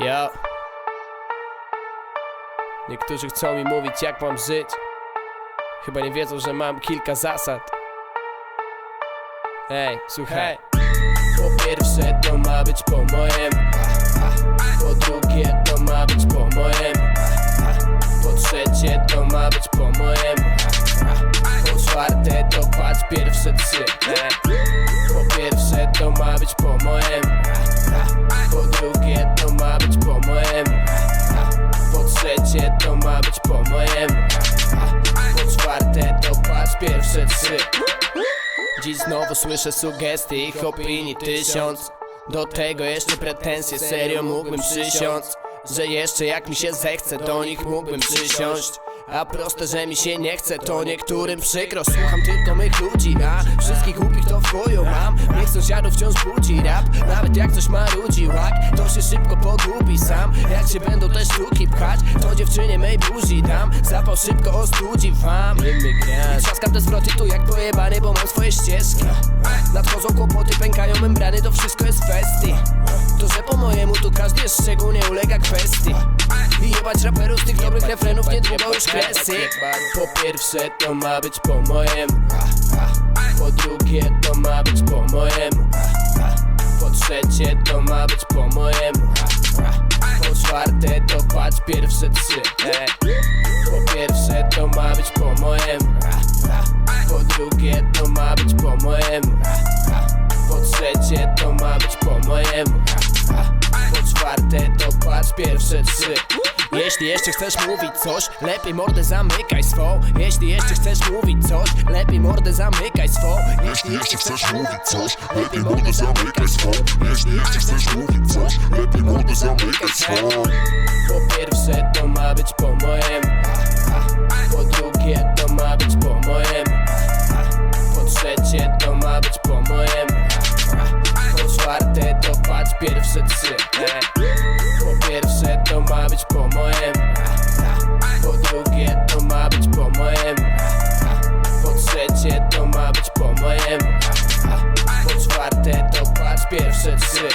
Ja. Niektórzy chcą mi mówić, jak mam żyć. Chyba nie wiedzą, że mam kilka zasad. Ej, słuchaj. Po pierwsze, to ma być po mojemu. Po drugie, to ma być po mojemu. Po trzecie, to ma być po mojemu. Po czwarte, to patrz pierwsze trzy. Po pierwsze, to ma być po mojemu. Dziś znowu słyszę sugestie, ich opinii. Tysiąc. Do tego jeszcze pretensje, serio mógłbym przysiąc Że jeszcze jak mi się zechce, do nich mógłbym przysiąść. A proste, że mi się nie chce, to niektórym przykro. Słucham tylko mych ludzi, a wszystkich głupich to w chuju mam Niech sąsiadów wciąż budzi rap, nawet jak coś marudzi łak To się szybko pogubi sam, jak się będą te sztuki pchać To dziewczynie mej buzi dam, zapał szybko ostudzi wam. Imigrant Trzaskam te zwroty tu jak pojebany, bo mam swoje ścieżki. Nadchodzą kłopoty, pękają membrany, to wszystko jest kwestii To, że po mojemu tu każdy jest szczególnie ulega kwestii. I jebać raperów z tych dobrych refrenów niedługo już kresy Po pierwsze to ma być po mojemu być po mojemu Po czwarte to patrz pierwsze trzy Ej. Po pierwsze to ma być po mojemu Po drugie to ma być po mojemu Po trzecie to ma być po mojemu Po czwarte to patrz pierwsze trzy. Jeśli jeszcze chcesz mówić coś, lepiej mordę zamykaj swą. Jeśli jeszcze chcesz mówić coś, lepiej mordę zamykaj swą. Jeśli jeszcze chcesz mówić coś, lepiej mordę zamykaj swą swą Po pierwsze to ma być po mojemu Po drugie to ma być po mojemu Po trzecie to ma być po mojemu Po czwarte to patrz pierwsze trzy. Po pierwsze to ma być po mojemu Po drugie to ma być po mojemu Po trzecie to ma być po mojemu Po czwarte to patrz pierwsze trzy